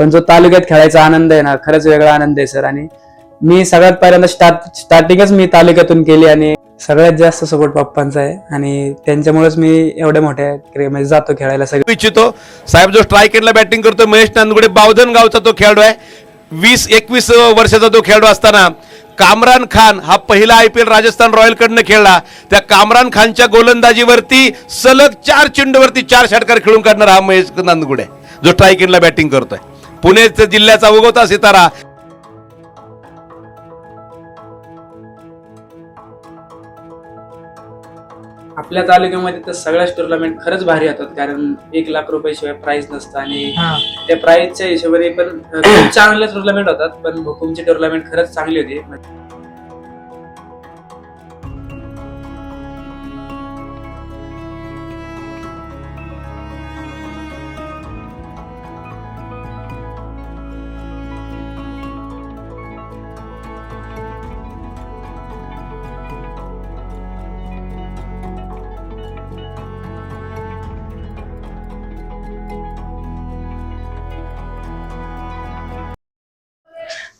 पण जो तालुक्यात खेळायचा आनंद आहे ना खरंच वेगळा आनंद आहे सर आणि मी सगळ्यात पहिल्यांदा स्टार्ट स्टार्टिंगच मी तालुक्यातून केली आणि सगळ्यात जास्त सपोर्ट पप्पांचा आहे. आणि त्यांच्यामुळेच मी एवढ्या मोठ्या म्हणजे जातो खेळायला सगळं. इच्छितो साहेब जो स्ट्राईक एंडला बॅटिंग करतो महेश नांदगुडे बावधन गावचा तो खेळाडू आहे. वीस एकवीस वर्षाचा तो खेळाडू असताना कामरान खान हा पहिला I P L Rajasthan royal कडनं खेळला. त्या कामरान खानच्या गोलंदाजीवरती सलग चार चेंडूवरती चार षटकार खेळून काढणार हा महेश नांदगुडे जो स्ट्राईक एंडला बॅटिंग करतोय. पुणे जिल्ह्याचा उगवता सितारा. आपल्या तालुक्यामध्ये तर सगळ्याच टुर्नामेंट खरंच भारी होतात कारण एक लाख रुपये शिवाय प्राइज नसतं आणि त्या प्राइजच्या हिशोबाने पण अं, खूप चांगले टुर्नामेंट होतात पण भुकुमची टुर्नामेंट खरंच चांगली होती.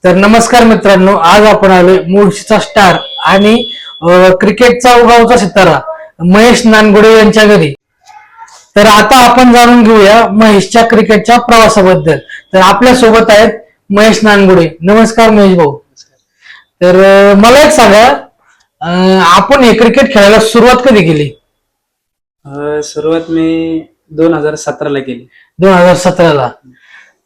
तर नमस्कार मित्रांनो आज आपण आलोय मुळशीचा स्टार आणि क्रिकेटचा उगावचा सितारा महेश नानगुडे यांच्या घरी. तर आता आपण जाणून घेऊया महेशच्या क्रिकेटच्या प्रवासाबद्दल. तर आपल्यासोबत आहेत महेश नानगुडे. नमस्कार महेश भाऊ. तर मला एक सांगा आपण हे क्रिकेट खेळायला सुरुवात कधी केली? सुरुवात मी दोन हजार सतराला केली. दोन हजार सतराला.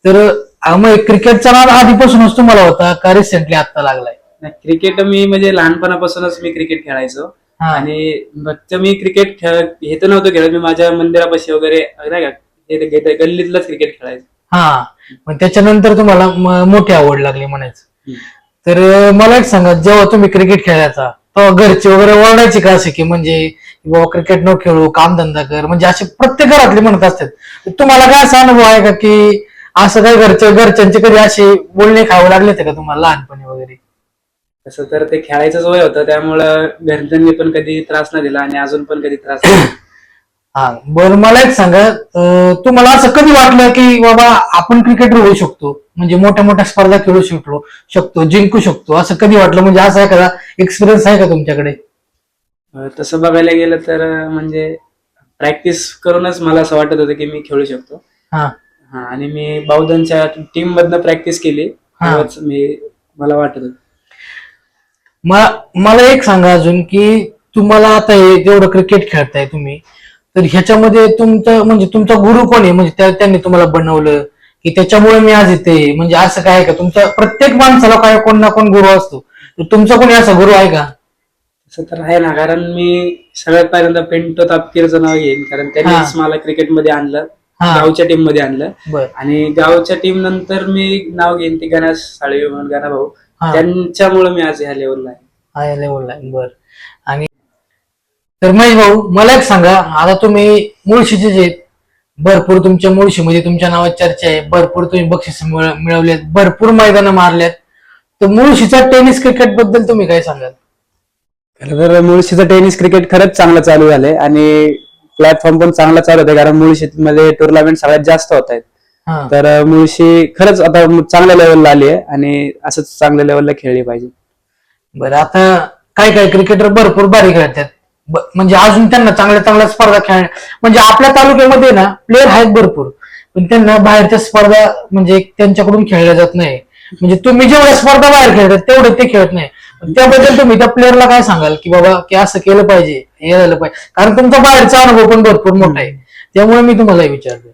तर मग क्रिकेटचा नाद आधीपासूनच तुम्हाला होता का रिसेंटली आता लागलाय? क्रिकेट मी म्हणजे लहानपणापासूनच मी क्रिकेट खेळायचो. हा. आणि फक्त मी क्रिकेट खेळ हे तर नव्हतं खेळत. मी माझ्या मंदिरापाशी वगैरे नाही का हे गल्लीतलंच क्रिकेट खेळायचो. हा. मग त्याच्यानंतर तुम्हाला म- मोठी आवड लागली म्हणायचं. हम्म. तर अं, मला एक सांगा जेव्हा तुम्ही क्रिकेट खेळायचा तेव्हा घरचे वगैरे ओरडायचे का असे की म्हणजे बाबा क्रिकेट न खेळू कामधंदा कर म्हणजे असे प्रत्येक घरातले म्हणत असतात. तुम्हाला काय असा अनुभव आहे का की असं काही घरचे घरच्यांचे कधी असे बोलणे खावे लागले होते का तुम्हाला लहानपणी वगैरे? तसं तर ते खेळायचंच वय होतं त्यामुळं घरच्यांनी पण कधी त्रास नाही दिला आणि अजून पण कधी त्रास नाही. हा बरं मला एक सांगा अं, तुम्हाला असं कधी वाटलं की बाबा आपण क्रिकेटर होऊ शकतो? म्हणजे मोठ्या मोठ्या स्पर्धा खेळू शकतो शकतो जिंकू शकतो असं कधी वाटलं? म्हणजे असा एखादा एक्सपिरियन्स आहे का तुमच्याकडे? अं, तसं बघायला गेलं तर अं, म्हणजे प्रॅक्टिस करूनच मला असं वाटत होतं की मी खेळू शकतो. हा. हा आणि मी बावधनच्या टीम मधनं प्रॅक्टिस केली. हा. तेव्हाच मी मला वाटत होतं मला मला एक सांगा अजून की तुम्हाला आता हे जेवढं क्रिकेट खेळताय तुम्ही तर ह्याच्यामध्ये तुमचं म्हणजे तुमचा गुरु कोण आहे? म्हणजे त्या- त्यांनी तुम्हाला बनवलं की त्याच्यामुळे मी आज इथे आहे? म्हणजे असं काय आहे का? तुमच्या प्रत्येक माणसाला काय कोण ना कोण गुरु असतो. तर तुमचा कोणी असा गुरु आहे का? तसं तर आहे ना कारण मी सगळ्यात पहिल्यांदा पिंटो तापकीरचं नाव घेईन कारण त्यांनीच मला क्रिकेटमध्ये आणलं. हा. गावच्या टीममध्ये आणलं. बर. आणि गावच्या टीम नंतर मी नाव घेईन ती गणेश साळवे म्हणून गणा भाऊ हा. त्यांच्यामुळे मी आज ह्या लेवलला आहे. आहे. लेवलला बर. आणि तर महेश भाऊ मला एक सांगा आता तुम्ही मुळशीचे जे आहेत, भरपूर तुमच्या मुळशीमध्ये तुमच्या नावात चर्चा आहे भरपूर तुम्ही बक्षीस मिळवलेत भरपूर मैदानं मारल्यात. तर मुळशीचा टेनिस क्रिकेटबद्दल तुम्ही काय सांगाल? खरं तर मुळशीचं टेनिस क्रिकेट खरंच चांगलं चालू झालंय आणि प्लॅटफॉर्म पण चांगला चालू होते कारण मुळशीमध्ये टुर्नामेंट सगळ्यात जास्त होत आहेत हा. तर मुळशी खरंच आता चांगल्या लेवलला आली आहे आणि असंच चांगल्या लेवलला खेळली पाहिजे. बरं आता काय काय क्रिकेटर भरपूर भारी खेळतात ब- म्हणजे अजून त्यांना चांगल्या चांगल्या स्पर्धा खेळ म्हणजे आपल्या तालुक्यामध्ये ना प्लेअर आहेत भरपूर. पण त्यांना बाहेरच्या स्पर्धा म्हणजे त्यांच्याकडून खेळल्या जात नाही. म्हणजे तुम्ही जेवढ्या स्पर्धा बाहेर खेळतात तेवढे ते खेळत नाही. त्याबद्दल तुम्ही त्या प्लेअरला काय सांगाल? की बाबा की असं केलं पाहिजे हे झालं पाहिजे. कारण तुमचा बाहेरचा अनुभव पण भरपूर मोठा आहे. त्यामुळे मी तुम्हाला हे विचारतो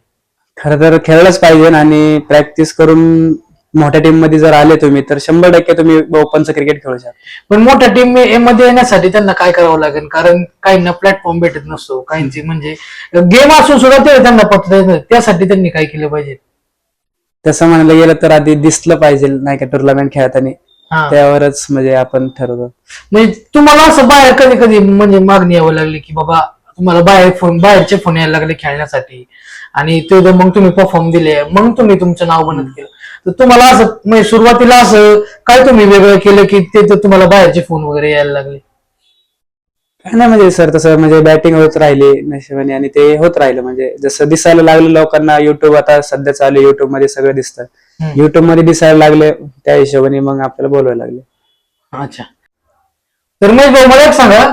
खरं तर खेळलंच पाहिजे आणि प्रॅक्टिस करून मोठ्या टीममध्ये जर आले तुम्ही तर शंभर टक्के तुम्ही ओपनचं क्रिकेट खेळू शकता. पण मोठ्या टीममध्ये येण्यासाठी त्यांना काय करावं लागेल? कारण काहींना प्लॅटफॉर्म भेटत नसतो. काहींची म्हणजे गेम असून सुद्धा ते त्यांना पत्ता येत नाही. त्यासाठी त्यांनी काय केलं पाहिजे? तसं म्हणायला गेलं तर आधी दिसलं पाहिजे नाही का टुर्नामेंट खेळताना. त्यावरच म्हणजे आपण ठरवतो. म्हणजे तुम्हाला असं बाहेर कधी कधी म्हणजे मागणी यावं लागली की बाबा तुम्हाला बाहेर फोन बाहेरचे फोन यायला लागले खेळण्यासाठी. आणि ते जर मग तुम्ही परफॉर्म दिले मग तुम्ही तुमचं नाव बनत केलं तर तुम्हाला असं म्हणजे सुरुवातीला असं काय तुम्ही वेगळं केलं की ते तर तुम्हाला बाहेरचे फोन वगैरे यायला लागले? काय नाही म्हणजे सर तसं म्हणजे बॅटिंग होत राहिली नशिबाने आणि ते होत राहिलं. म्हणजे जसं दिसायला लागलं लोकांना युट्यूब आता सध्या चालू युट्यूबमध्ये सगळं दिसतं. युट्यूबमध्ये दिसायला लागले त्या हिशोबाने मग आपल्याला बोलवायला लागले. अच्छा. तर मग मला एक सांगा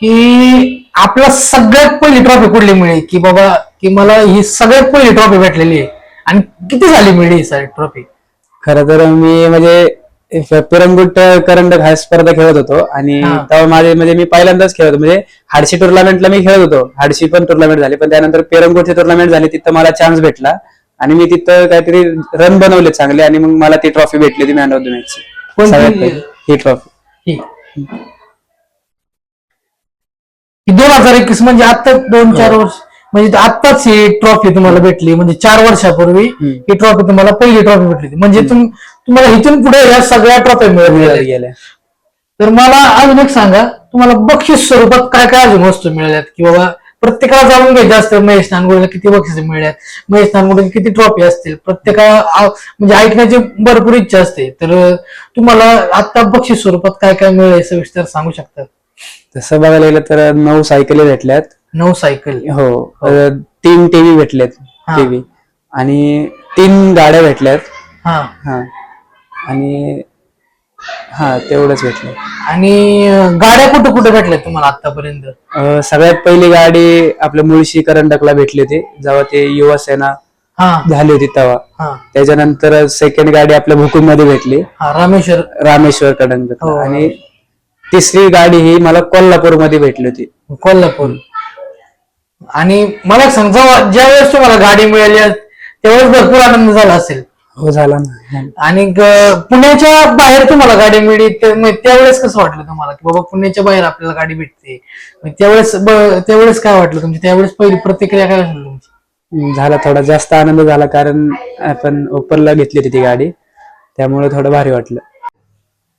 की आपला सगळ्यात पहिली ट्रॉफी कुठली मिळेल? की बाबा की मला ही सगळ्यात पहिली ट्रॉफी भेटलेली आहे. आणि किती झाली मिळली ही सारी ट्रॉफी खरं तर मी म्हणजे पिरंगुट करंडक हा स्पर्धा खेळत होतो. आणि. तेव्हा माझे म्हणजे मी पहिल्यांदाच खेळत होतो. म्हणजे हाडशी टुर्नामेंटला मी खेळत होतो. हाडशी पण टुर्नामेंट झाली. पण त्यानंतर पिरंगुटची टुर्नामेंट झाली. तिथं मला चान्स भेटला. आणि मी तिथं काहीतरी रन बनवले चांगले आणि मग मला ती ट्रॉफी भेटली ती मॅन ऑफ द मॅच कोणती? सगळ्यात पहिली. ही ट्रॉफी ही. दोन हजार एकवीस म्हणजे आता दोन चार वर्ष. म्हणजे आत्ताच ही ट्रॉफी तुम्हाला भेटली. म्हणजे चार वर्षापूर्वी हम्म. ही ट्रॉफी तुम्हाला पहिली ट्रॉफी भेटली होती. म्हणजे तुम तुम्हाला इथून पुढे या सगळ्या ट्रॉफी मिळाल्या गेल्या. तर मला अजून एक सांगा. तुम्हाला बक्षीस स्वरूपात काय काय अजून वस्तू मिळाल्यात? की बाबा प्रत्येकाला जाणून घ्यायचं असतं महेश नानगुडेला किती बक्षीस मिळाल्यात महेश नानगुडे किती ट्रॉफी असतील प्रत्येकाला म्हणजे ऐकण्याची भरपूर इच्छा असते. तर तुम्हाला आता बक्षीस स्वरूपात काय काय मिळेल सविस्तर सांगू शकता? तसं बघायला गेलं तर नऊ सायकली भेटल्यात. नऊ सायकल. हो अ, तीन टीव्ही भेटलेत हा. टीव्ही आणि तीन गाड्या भेटल्यात. हा. हा. आणि हा तेवढंच भेटलं. आणि अं, गाड्या कुठे कुठे भेटल्या तुम्हाला आतापर्यंत अ, सगळ्यात पहिली गाडी आपल्या मुळशी करंडकला भेटली होती जेव्हा ते युवा सेना हा. झाली होती तेव्हा. हा. त्याच्यानंतर सेकंड गाडी आपल्या भुकूममध्ये भेटली. हा रामेश्वर. रामेश्वर करंडक हो. आणि तिसरी गाडी ही मला कोल्हापूरमध्ये भेटली होती. कोल्हापूर. आणि मला एक सांग जेव्हा ज्या वेळेस तुम्हाला गाडी मिळाली त्यावेळेस भरपूर आनंद झाला असेल. हो झाला ना. आणि ग- पुण्याच्या बाहेर तुम्हाला गाडी मिळली ते- मग त्यावेळेस कसं वाटलं तुम्हाला? की बाबा पुण्याच्या बाहेर आपल्याला गाडी भेटते. मग त्यावेळेस ब- त्यावेळेस काय वाटलं तुमची? त्यावेळेस पहिली प्रतिक्रिया काय झाली तुमची? झाला थोडा जास्त आनंद झाला कारण आपण ओपनला घेतली होती ती गाडी. त्यामुळे थोडं भारी वाटलं.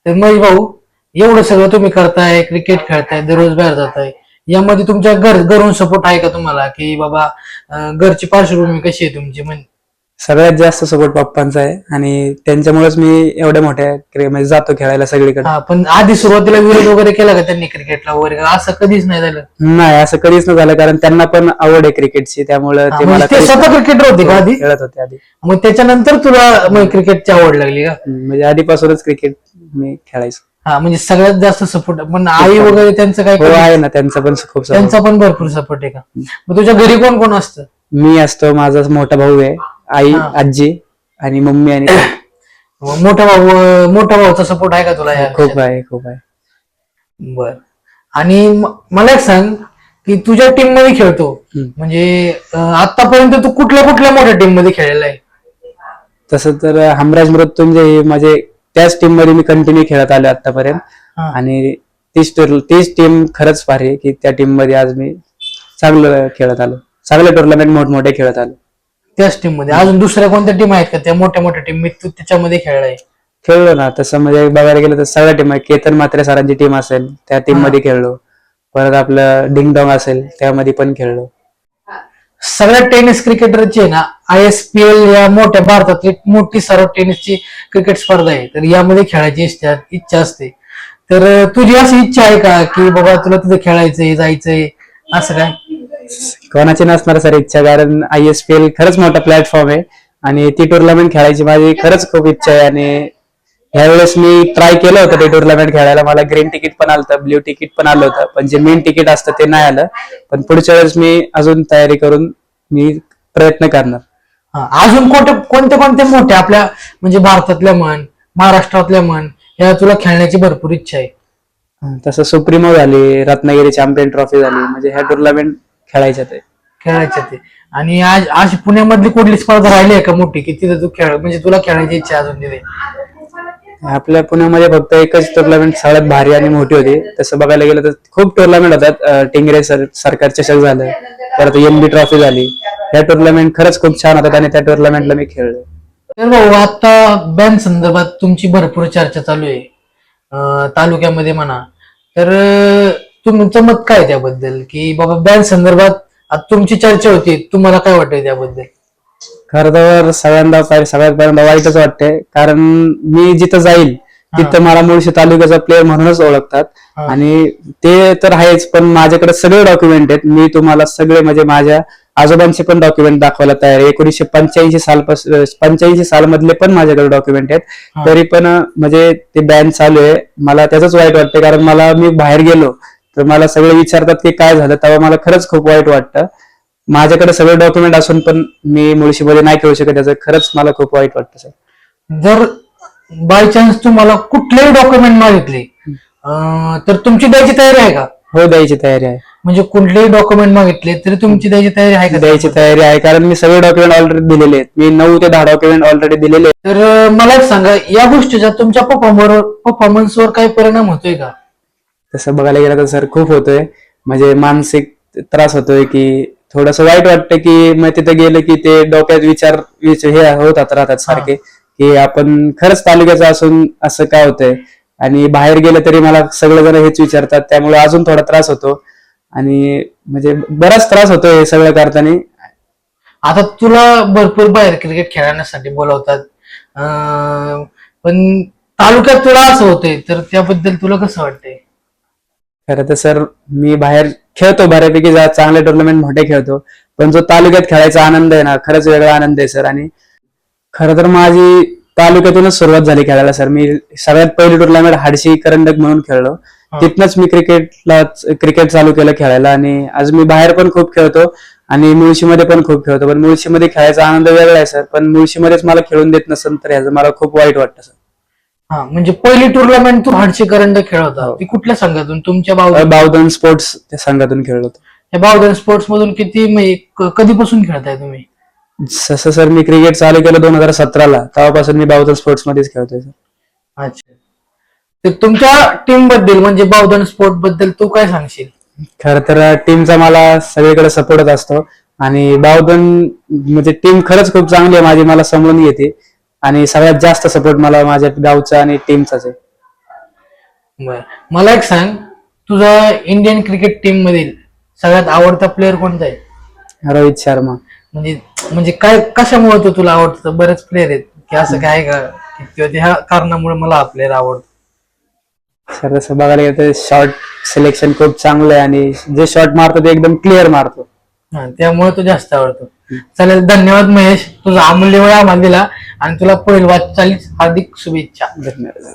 तर महेश भाऊ एवढं सगळं तुम्ही करताय क्रिकेट खेळताय दररोज बाहेर जाताय. यामध्ये तुमच्या घर घरून सपोर्ट आहे का तुम्हाला? की बाबा अं, घरची पार्श्वभूमी कशी आहे तुमची? म्हणजे सगळ्यात जास्त सपोर्ट पप्पांचा आहे. आणि त्यांच्यामुळेच मी एवढ्या मोठ्या क्रि- म्हणजे जातो खेळायला सगळीकडे. हा पण आधी सुरुवातीला विरोध वगैरे केला का त्यांनी क्रिकेटला वगैरे? का? असं कधीच नाही झालं. नाही असं कधीच न झालं कारण त्यांना पण आवड आहे क्रिकेटची त्यामुळे हा, ते म्हणजे मला ते कधीच- स्वतः क्रिकेटर होते का आधी? खेळत होते आधी. मग त्याच्यानंतर तुला मग क्रिकेटची आवड लागली का? म्हणजे आधीपासूनच क्रिकेट मी खेळायचो. हा म्हणजे सगळ्यात जास्त सपोर्ट पण आई वगैरे त्यांचं काय हो आहे ना त्यांचा पण खूप support. त्यांचा पण भरपूर सपोर्ट आहे का? मग तुझ्या घरी कोण कोण असतं? मी असतो माझा मोठा भाऊ आहे. आई हा. आजी आणि मम्मी आणि मग मोठा भाऊ मोठा भाऊचा सपोर्ट आहे का तुला या खूप आहे खूप आहे. बर. आणि म- मला एक सांग की तुझ्या टीममध्ये खेळतो. हम्म. म्हणजे अं, आतापर्यंत तू कुठल्या कुठल्या मोठ्या टीममध्ये खेळलेला आहे? तसं तर हमराज मृत्युंजय हे म्हणजे त्याच टीममध्ये मी कंटिन्यू खेळत आलो आतापर्यंत हा. आणि तीच टूर तीच टीम खरंच भारी आहे की त्या टीममध्ये आज मी चांगलं खेळत आलो. चांगले टुर्नामेंट मोठमोठे खेळत आलो. त्याच टीममध्ये. अजून दुसऱ्या कोणत्या टीम आहेत का? त्या मोठ्या मोठ्या टीम मी तू त्याच्यामध्ये खेळलाय. खेळलो ना. तसं म्हणजे बघायला गेलं तर सगळ्या टीम आहे केतन मात्रे सरांची टीम असेल त्या टीममध्ये खेळलो. परत आपलं डिंगडॉंग असेल त्यामध्ये पण खेळलो. सगळ्या टेनिस क्रिकेटरची ना आय एस पी एल या मोठ्या भारतातली मोठी सर्व टेनिसची क्रिकेट स्पर्धा आहे. तर यामध्ये खेळायची इच्छा इच्छा असते. तर तुझी अशी इच्छा आहे का? की बाबा तुला तिथे खेळायचंय जायचंय असं काय? कोणाची नसणार सर इच्छा कारण आय एस पी एल खरंच मोठा प्लॅटफॉर्म आहे. आणि ती टुर्नामेंट खेळायची माझी खरंच खूप इच्छा आहे. आणि ह्यावेळेस मी ट्राय केलं होतं ते टुर्नामेंट खेळायला. मला ग्रीन तिकीट पण आलं होतं ब्ल्यू तिकीट पण आलं होतं. पण जे मेन तिकीट असतं ते नाही आलं. पण पुढच्या वेळेस मी अजून तयारी करून मी प्रयत्न करणार. अजून कोणते कोणते कोणते मोठे आपल्या म्हणजे भारतातल्या म्हण महाराष्ट्रातल्या म्हण या तुला खेळण्याची भरपूर इच्छा आहे. तसं सुप्रीमो झाली रत्नागिरी चॅम्पियन ट्रॉफी झाली म्हणजे ह्या टुर्नामेंट खेळायच्या ते. खेळायच्या ते. आणि आज आज पुण्यामधली कुठली स्पर्धा राहिली आहे का मोठी? की तिथे तू खेळ म्हणजे तुला खेळायची इच्छा आहे अजून तिथे आपल्या पुण्यामध्ये फक्त एकच टुर्नामेंट सगळ्यात भारी आणि मोठी होती. तसं बघायला गेलं तर खूप टुर्नामेंट होतात. टिंगरे सर सरकार चषक झालं. परत एम बी ट्रॉफी झाली. या टुर्नामेंट खरंच खूप छान होतात आणि त्या टुर्नामेंटला मी खेळलो तर भाऊ आता बॅन संदर्भात तुमची भरपूर चर्चा चालू आहे. तालुक्यामध्ये म्हणा. तर तुमचं मत काय त्याबद्दल? की बाबा बॅन संदर्भात आता तुमची चर्चा होती तुम्हाला काय वाटतंय त्याबद्दल? खरं तर सगळ्यांदा सगळ्यात पहिल्यांदा वाईटच वाटते कारण मी जिथं जाईल तिथं मला मुळशी तालुक्याचा प्लेअर म्हणूनच ओळखतात. हा. आणि ते तर आहेच पण माझ्याकडे सगळे डॉक्युमेंट आहेत. मी तुम्हाला सगळे म्हणजे माझ्या आजोबांचे पण डॉक्युमेंट दाखवायला तयार आहे. एकोणीशे पंच्याऐंशी सालपासून पंच्याऐंशी सालमधले पण माझ्याकडे डॉक्युमेंट हा. आहेत तरी पण अं, म्हणजे ते बॅन चालू आहे. मला त्याच वाईट वाटतं कारण मला मी बाहेर गेलो. तर मला सगळे विचारतात की काय झालं तेव्हा मला खरंच खूप वाईट वाटतं. माझ्याकडे सगळे डॉक्युमेंट असून पण मी मुळशीमध्ये नाही खेळू शकत त्याचं खरंच मला खूप वाईट वाटतं सर जर बाय चान्स तुम्हाला कुठलेही डॉक्युमेंट मागितले तर तुमची द्यायची तयारी आहे का? हो द्यायची तयारी आहे. म्हणजे कुठलेही डॉक्युमेंट मागितले तरी तुमची द्यायची तयारी आहे का? द्यायची तयारी आहे कारण मी सगळे डॉक्युमेंट ऑलरेडी दिलेले आहेत. मी नऊ ते दहा डॉक्युमेंट ऑलरेडी दिलेले आहेत. तर मला एक सांगा या गोष्टीचा तुमच्या परफॉर्मर परफॉर्मन्सवर काही परिणाम होतोय का? तसं बघायला गेलं तर सर खूप होतोय. म्हणजे मानसिक त्रास होतोय की थोडस वाईट वाटतं की मग तिथे गेलं की ते डोक्यात विचार विच- हे होतात राहतात सारखे की आपण खरंच तालुक्याचं असून असं काय होतंय. आणि बाहेर गेलं तरी मला सगळेजण हेच विचारतात त्यामुळे अजून थोडा त्रास होतो. आणि म्हणजे बराच त्रास होतोय हे सगळं करताना. आता तुला भरपूर बाहेर क्रिकेट खेळण्यासाठी बोलवतात. पण तालुक्यात तुला असं होतंय तर त्याबद्दल तुला कसं वाटतंय? खरं तर सर मी बाहेर खेळतो बऱ्यापैकी चांगले टुर्नामेंट मोठे खेळतो. पण जो तालुक्यात खेळायचा आनंद आहे ना खरंच वेगळा आनंद आहे सर. आणि खरं तर माझी तालुक्यातूनच सुरुवात झाली खेळायला सर. मी सगळ्यात पहिली टुर्नामेंट हाडशी करंडक म्हणून खेळलो. तिथनच मी क्रिकेटला क्रिकेट चालू केलं खेळायला. आणि आज मी बाहेर पण खूप खेळतो आणि मुळशीमध्ये पण खूप खेळतो. पण मुळशीमध्ये खेळायचा आनंद वेगळा आहे सर. पण मुळशीमध्येच मला खेळून देत नसेल तर ह्याचं मला खूप वाईट वाटतं सर. हा म्हणजे पहिली टुर्नामेंट तू हाडशी करंड खेळ होता हो. ती कुठल्या संघातून? तुमच्या बाव बावधन स्पोर्ट्स त्या संघातून खेळलो होतो. बावधन स्पोर्ट्स मधून किती म्हणजे क- कधीपासून खेळताय तुम्ही? जसं सर मी क्रिकेट चालू केलं दोन हजार सतराला तेव्हापासून मी बावधन स्पोर्ट्स मध्येच खेळतोय सर. अच्छा. तर तुमच्या टीमबद्दल म्हणजे बावधन स्पोर्टबद्दल तू काय सांगशील? खर तर टीमचा मला सगळीकडे सपोर्टच असतो. आणि बावधन म्हणजे टीम खरंच खूप चांगली आहे माझी मला समजून घेते आणि सगळ्यात जास्त सपोर्ट मला माझ्या गावचा आणि टीमचाच आहे. बर. मला एक सांग तुझा इंडियन क्रिकेट टीम मधील सगळ्यात आवडता प्लेअर कोणता आहे? रोहित शर्मा. म्हणजे म्हणजे काय कशामुळे तो तुला आवडतो? बरेच प्लेअर आहेत. की असं काय आहे का? कारणामुळे मला हा प्लेअर आवडतो. सर तसं बघायला गेलं तर शॉर्ट सिलेक्शन खूप चांगलं आहे आणि जे शॉट मारतो ते एकदम क्लिअर मारतो. हा त्यामुळे तो जास्त आवडतो. चालेल धन्यवाद महेश. तुझा अमूल्य वेळ आम्हाला दिला. आणि तुला पुढील वाटचालीस हार्दिक शुभेच्छा. धन्यवाद.